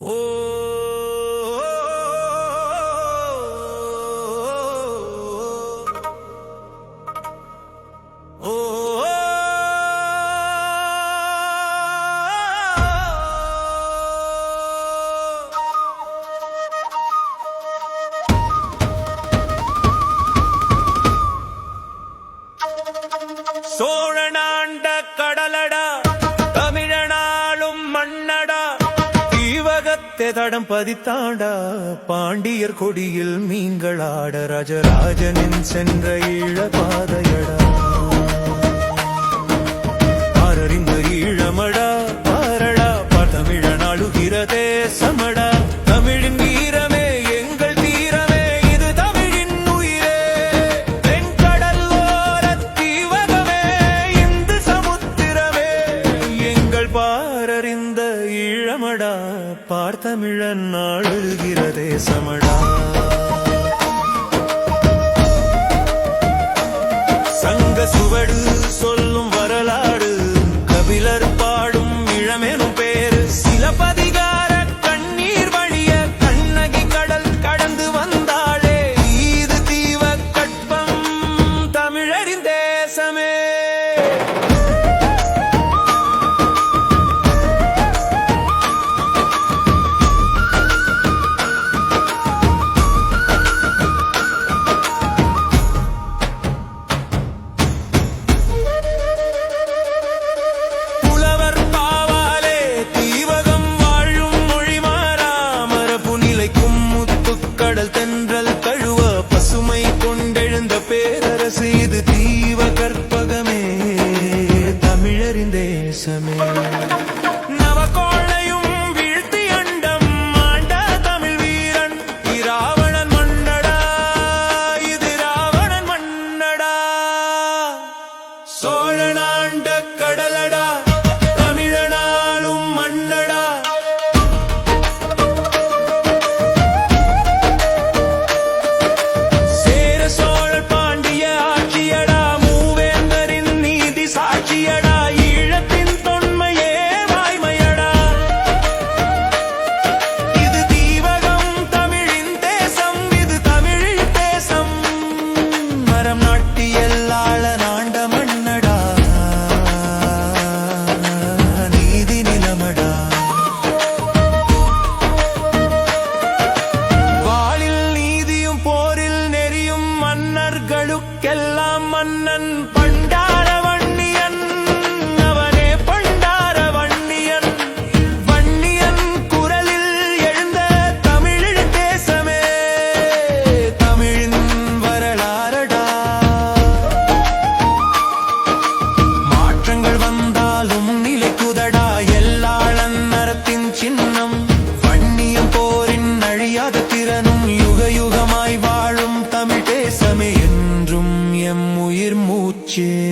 Oh. தடம் பதித்தாண்டா பாண்டியர் கொடியில் மீன்களாட ராஜராஜனின் சென்ற ஈழ பாதையடா. ஆரறிந்த ஈழமடா பாரடா பதமிழ நாளுகிற தேசமடா தமிழின் வீரமே எங்கள் தீரமே இது தமிழின் உயிரே. தென்கடல் ஓரத் தீவகமே இந்து சமுத்திரமே. எங்கள் பாரறிந்த ஈழமடா பார்த்தமிழன் அழுகிறதே சமடா. சங்க சுவடு சொல்லும் வரலாறு கபிலர் பாடும் இளமெனும் பேரு. சிலப்பதிகார கண்ணீர் வழிய கண்ணகி கடல் கடந்து வந்தாளே. இது தீவ கட்பம் தமிழரின் தேசமே. The.